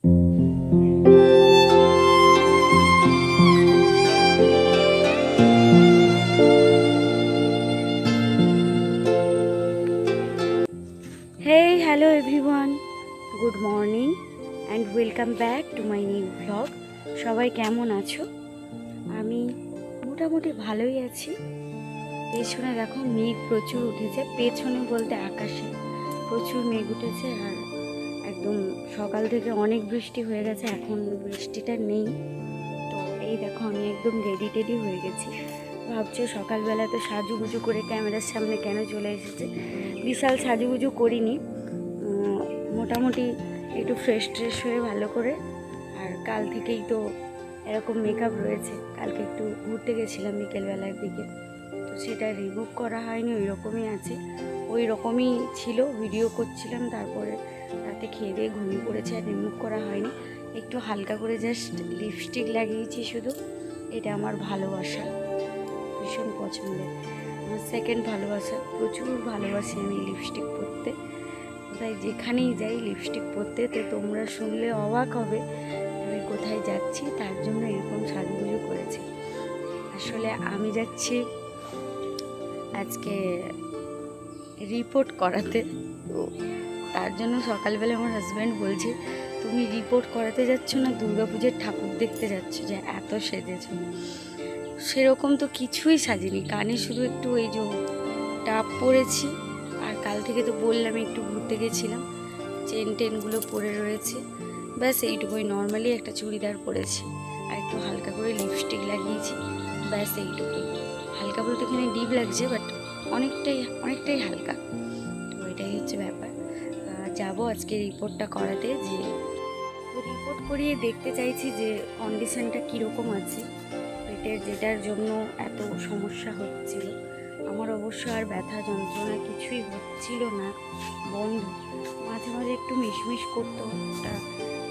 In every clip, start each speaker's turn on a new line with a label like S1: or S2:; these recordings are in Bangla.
S1: Hey, hello everyone. Good morning and welcome back to my new vlog. সবাই কেমন আছো আমি মোটামুটি ভালোই আছি পেছনে দেখো মেঘ প্রচুর উঠেছে পেছনে বলতে আকাশে প্রচুর মেঘ উঠেছে আর একদম সকাল থেকে অনেক বৃষ্টি হয়ে গেছে, এখন বৃষ্টিটা নেই। তো এই দেখো, আমি একদম রেডি টেডি হয়ে গেছি। ভাবছ সকালবেলা তো সাজুগুজু করে ক্যামেরার সামনে কেন চলে এসেছে? বিশাল সাজুগুজু করিনি। মোটামুটি একটু ফ্রেশ ট্রেশ হয়ে ভালো করে। আর কাল থেকেই তো এরকম মেকআপ রয়েছে। কালকে একটু ঘুরতে গেছিলাম বিকেলবেলার দিকে। তো সেটা রিমুভ করা হয়নি ওই রকমই আছে। ওই রকমই ছিল ভিডিও করছিলাম, তারপরে খেয়ে দিয়ে ঘুমিয়ে পড়েছে আর রিমুভ করা হয়নি। একটু হালকা করে জাস্ট লিপস্টিক লাগিয়েছি শুধু। এটা আমার ভালোবাসা। ভীষণ পছন্দের। আমার সেকেন্ড ভালোবাসা। প্রচুর ভালোবাসি আমি লিপস্টিক পরতে। তাই যেখানেই যাই লিপস্টিক পরতে, তো তোমরা শুনলে অবাক হবে আমি কোথায় যাচ্ছি, তার জন্য এরকম সাজুগুজু করেছি। আসলে আমি যাচ্ছি আজকে রিপোর্ট করাতে। তার জন্য সকালবেলা আমার হাজব্যান্ড বলছে, তুমি রিপোর্ট করাতে যাচ্ছ না? দুর্গাপুজোর ঠাকুর দেখতে যাচ্ছ যে এত সেজেছো। সেরকম তো কিছুই সাজিনি। কানে শুধু একটু ওই যে টাপ পরেছি, আর কাল থেকে তো বললাম একটু ঘুরতে গেছিলাম। চেন টেনগুলো পরে রয়েছে। ব্যাস, এইটুকুই। নর্মালি একটা চুড়িদার পরেছি, আর একটু হালকা করে লিপস্টিক লাগিয়েছি। ব্যাস, এইটুকুই। হালকা বলতে এখানে ডিপ লাগছে বাট অনেকটাই অনেকটাই হালকা। যাব আজকে রিপোর্টটা করাতে যে রিপোর্ট করিয়ে দেখতে চাইছি যে কন্ডিশনটা কীরকম আছে, পেটের যেটার জন্য এত সমস্যা হচ্ছিল। আমার অবশ্য আর ব্যথা যন্ত্রণা কিছুই হচ্ছিল না, বন্ধ। মাঝে মাঝে একটু মিশমিশ করতো ওটা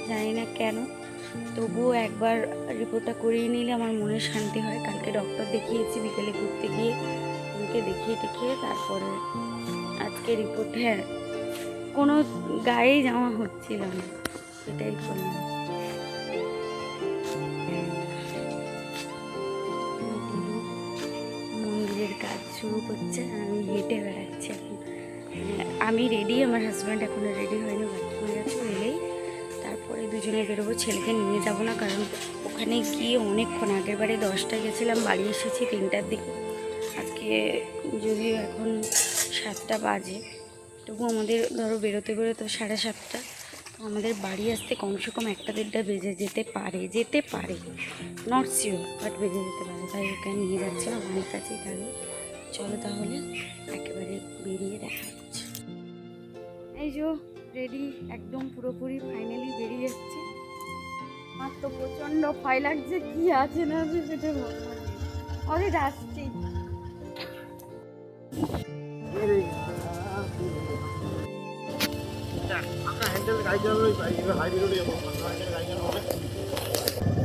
S1: জানি না কেন। তবুও একবার রিপোর্টটা করিয়ে নিলে আমার মনে শান্তি হয়। কালকে ডক্টর দেখিয়েছি, বিকেলে ঘুরতে গিয়ে ওকে দেখিয়ে টেখিয়ে তারপরে আজকে রিপোর্ট হ্যাঁ কোনো গায়ে জামা হচ্ছিল না, সেটাই করলাম। মন্দিরের কাজ শুরু করছে, আমি হেঁটে বেড়াচ্ছি এখন। আমি রেডি আমার হাজব্যান্ড এখনও রেডি হয়নি হয়ে গেছে এলেই তারপরে দুজনে বেরোবো, ছেলেকে নিয়ে যাব না, কারণ ওখানে গিয়ে অনেকক্ষণ, আগের বারে দশটায় গেছিলাম, বাড়ি এসেছি তিনটার দিকে। আজকে যদিও এখন সাতটা বাজে তবু আমাদের ধরো বেরোতে বেরোতে সাড়ে সাতটা তো আমাদের বাড়ি আসতে কমসে কম একটা দেড়টা বেজে যেতে পারে যেতে পারে। নট শিওর বাট বেজে যেতে পারে। তাই ওকে নিয়ে যাচ্ছিলাম আমার কাছেই থাকবে। চলো তাহলে একেবারে বেরিয়ে দেখা হচ্ছে। এই যে রেডি একদম পুরোপুরি ফাইনালি বেরিয়ে যাচ্ছি আমার তো প্রচণ্ড ভয় লাগছে, কি আছে না আছে সেটা অনেক আসছি
S2: গাড়ি চালানোই পাই এবার হাইওয়ে রোডে যাব। গাড়ি চালানো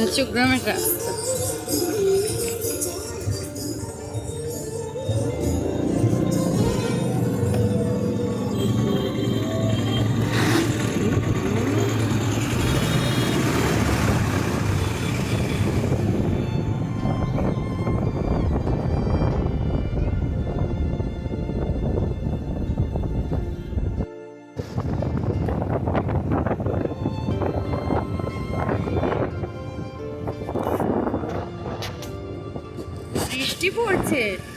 S2: হবে
S1: গ্রামের রাস্তা বৃষ্টি পড়ছে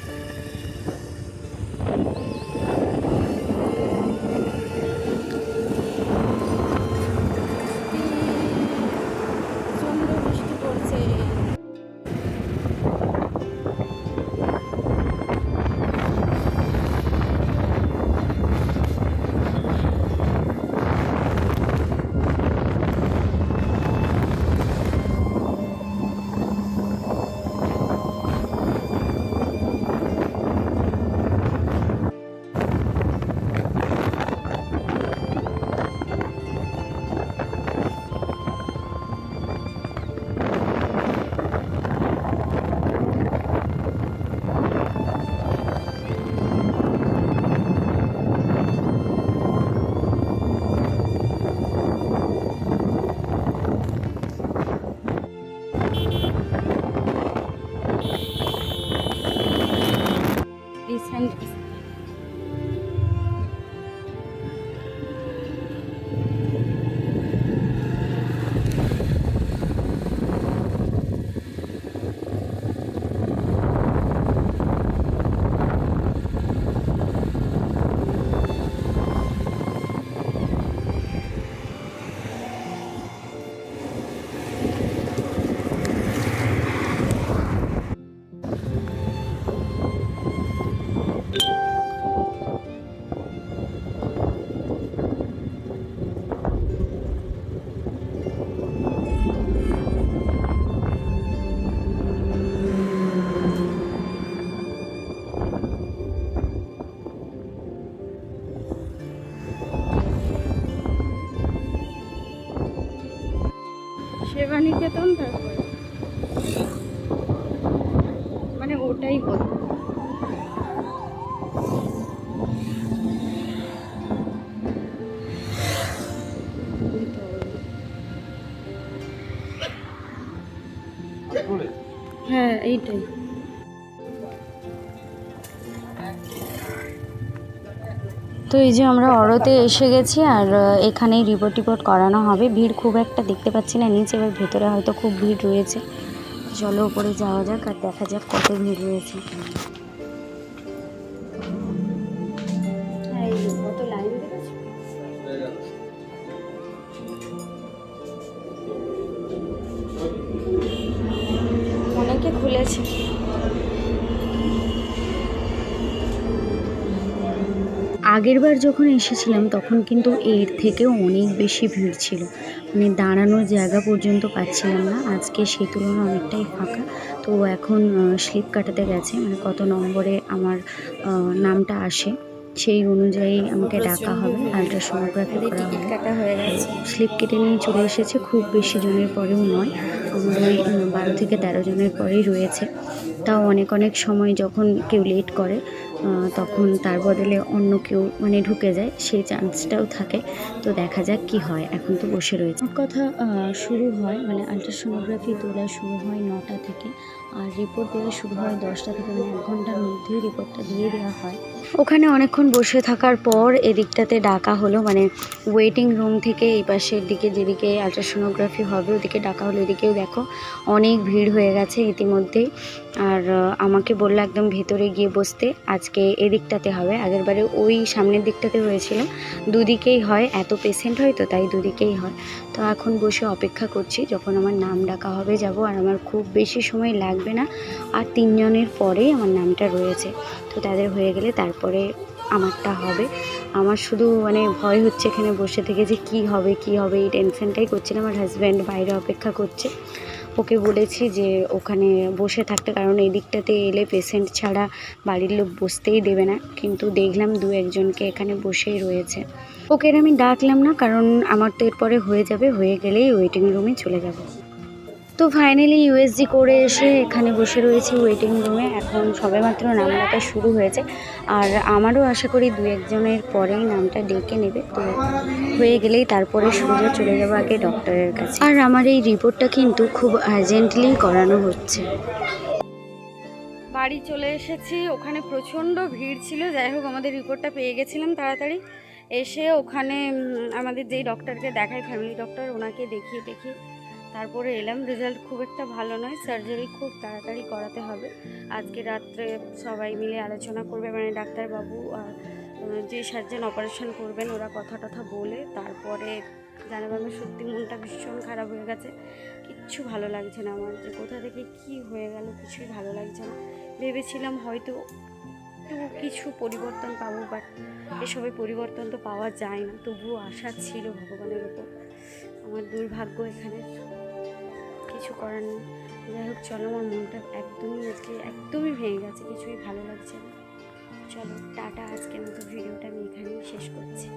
S1: এইটাই। তো এই যে আমরা অরতে এসে গেছি আর এখানেই রিপোর্ট টিপোর্ট করানো হবে। ভিড় খুব একটা দেখতে পাচ্ছি না নিচে, এবার ভেতরে হয়তো খুব ভিড় রয়েছে। চলো উপরে যাওয়া যাক আর দেখা যাক কত ভিড় রয়েছে। আগের আগেরবার যখন এসেছিলাম, তখন কিন্তু এর থেকেও অনেক বেশি ভিড় ছিল। মানে দাঁড়ানোর জায়গা পর্যন্ত পাচ্ছিলাম না। আজকে সে তুলনায় অনেকটাই ফাঁকা। তো এখন স্লিপ কাটাতে গেছে। মানে কত নম্বরে আমার নামটা আসে। সেই অনুযায়ী আমাকে ডাকা হবে। আলট্রাসোনোগ্রাফি করা হবে।
S3: কাটা হয়ে গেছে।
S1: স্লিপ কেটে নিয়ে চলে এসেছে খুব বেশি জনের পরেও নয়। আমার ওই বারো থেকে তেরো জনের পরেই রয়েছে। তাও অনেক অনেক সময় যখন কেউ লেট করে তখন তার বদলে অন্য কেউ মানে ঢুকে যায়। সেই চান্সটাও থাকে। তো দেখা যাক কি হয়। এখন তো বসে রয়েছে। কথা শুরু হয় মানে আলট্রাসোনোগ্রাফি তোলা শুরু হয় নটা থেকে। আর রিপোর্ট দেওয়া শুরু হয় দশটা থেকে মানে এক ঘণ্টার মধ্যেই রিপোর্টটা দিয়ে দেওয়া হয়। ওখানে অনেকক্ষণ বসে থাকার পর এদিকটাতে ডাকা হলো মানে ওয়েটিং রুম থেকে এই পাশের দিকে যেদিকে আলট্রাসোনোগ্রাফি হবে ওদিকে ডাকা হলো, এদিকেও দেখো অনেক ভিড় হয়ে গেছে ইতিমধ্যেই। আর আমাকে বলল একদম ভেতরে গিয়ে বসতে, আজকে এদিকটাতে হবে। আগেরবারে ওই সামনের দিকটাতে হয়েছিল। দুদিকেই হয়, এত পেশেন্ট হয় তো তাই দুদিকেই হয়। তো এখন বসে অপেক্ষা করছি, যখন আমার নাম ডাকা হবে যাব আর আমার খুব বেশি সময় লাগবে না। আর তিনজনের পরেই আমার নামটা রয়েছে। তো তাদের হয়ে গেলে তারপরে আমারটা হবে। আমার শুধু মানে ভয় হচ্ছে এখানে বসে থেকে যে কি হবে কি হবে এই টেনশনটাই করছিলাম আমার হাজব্যান্ড বাইরে অপেক্ষা করছে। ওকে বলেছি যে ওখানে বসে থাকতে, কারণ এই দিকটাতে এলে পেশেন্ট ছাড়া বাড়ির লোক বসতেই দেবে না। কিন্তু দেখলাম দু একজনকে এখানে বসেই রয়েছে। ওকে আমি ডাকলাম না, কারণ আমার তো এরপরে হয়ে যাবে, হয়ে গেলেই ওয়েটিং রুমে চলে যাব। তো ফাইনালি ইউএসজি করে এসে এখানে বসে রয়েছি ওয়েটিং রুমে এখন সবেমাত্র নাম ডাকা শুরু হয়েছে। আর আমারও আশা করি দু একজনের পরেই নামটা ডেকে নেবে। তো হয়ে গেলেই তারপরে সোজা চলে যাব আগে ডক্টরের কাছে। আর আমার এই রিপোর্টটা কিন্তু খুব আর্জেন্টলি করানো হচ্ছে। বাড়ি চলে এসেছি। ওখানে প্রচণ্ড ভিড় ছিল। যাই হোক, আমাদের রিপোর্টটা পেয়ে গেছিলাম তাড়াতাড়ি। এসে ওখানে আমাদের যেই ডক্টরকে দেখায় ফ্যামিলি ডক্টর ওনাকে দেখিয়ে দেখিয়ে তারপরে এলাম। রেজাল্ট খুব একটা ভালো নয়। সার্জারি খুব তাড়াতাড়ি করাতে হবে। আজকে রাত্রে সবাই মিলে আলোচনা করবে। মানে ডাক্তারবাবু যে সার্জন অপারেশন করবেন, ওরা কথা টথা বলে তারপরে জানাব আমার সত্যি মনটা ভীষণ খারাপ হয়ে গেছে। কিচ্ছু ভালো লাগছে না আমার। যে কোথা থেকে কি হয়ে গেল কিছুই ভালো লাগছে না। ভেবেছিলাম হয়তো একটু কিছু পরিবর্তন পাবো বাট এসবে পরিবর্তন তো পাওয়া যায় না। তবুও আশা ছিল ভগবানের ওপর আমার দুর্ভাগ্য এখানে। কিছু করার নেই যাই হোক, চলো, আমার মনটা একদমই আজকে একদমই ভেঙে গেছে, কিছুই ভালো লাগছে না। চলো, টাটা আজকে মতো ভিডিওটা আমি এখানেই শেষ করছি।